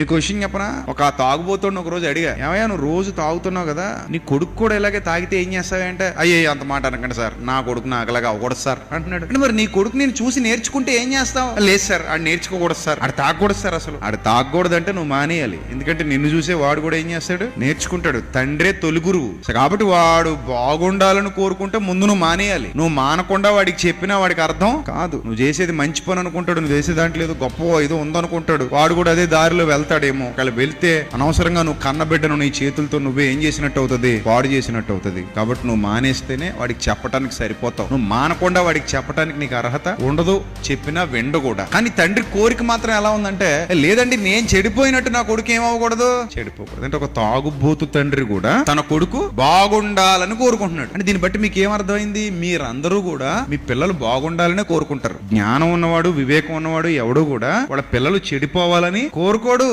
ఈ క్వశ్చన్ చెప్పనా? ఒక తాగుబోతుడిని ఒక రోజు అడిగా. ఏమయ్యా నువ్వు రోజు తాగుతున్నావు కదా? నీ కొడుకు కూడా ఇలాగే తాగితే ఏం చేస్తావంటే? అయ్యే అంత మాట అనకండి సార్. నా కొడుకు నాకు అలాగే అవ్వకూడదు సార్ అంటున్నాడు. అంటే మరి నీ కొడుకు నేను చూసి నేర్చుకుంటే ఏం చేస్తావు? లేదు సార్ ఆడు నేర్చుకోకూడదు సార్. ఆడు తాగకూడదు సార్ అసలు. ఆడు తాగకూడదు అంటే నువ్వు మానేయాలి. ఎందుకంటే నిన్ను చూసే వాడు కూడా ఏం చేస్తాడు? నేర్చుకుంటాడు. తండ్రే తొలిగురువు కాబట్టి వాడు బాగుండాలని కోరుకుంటే ముందు నువ్వు మానేయాలి. నువ్వు మానకుండా వాడికి చెప్పినా వాడికి అర్థం కాదు. నువ్వు చేసేది మంచి పని అనుకుంటాడు. నువ్వు చేసే దాంట్లో ఏదో గొప్ప ఏదో ఉందనుకుంటాడు. వాడు కూడా అదే దారిలో వెళ్తాడేమో ఒకవేళ వెళ్తే అనవసరంగా నువ్వు కన్నబిడ్డను నీ చేతులతో నువ్వే ఏం చేసినట్టు అవుతుంది? పాడు చేసినట్టు అవుతుంది. కాబట్టి నువ్వు మానేస్తేనే వాడికి చెప్పడానికి సరిపోతావు. నువ్వు మానకుండా వాడికి చెప్పడానికి నీకు అర్హత ఉండదు. చెప్పినా వెండు కూడా. కానీ తండ్రి కోరిక మాత్రం ఎలా ఉందంటే లేదండి నేను చెడిపోయినట్టు నా కొడుకు ఏమవ్వకూడదు చెడిపోకూడదు. అంటే ఒక తాగుబోతు తండ్రి కూడా తన కొడుకు బాగుండాలని కోరుకుంటున్నాడు. అంటే దీన్ని బట్టి మీకు ఏమర్థమైంది మీరందరూ కూడా మీ పిల్లలు బాగుండాలనే కోరుకుంటారు. జ్ఞానం ఉన్నవాడు వివేకం ఉన్నవాడు ఎవడు కూడా వాళ్ళ పిల్లలు చెడిపోవాలని కోరుకోడు.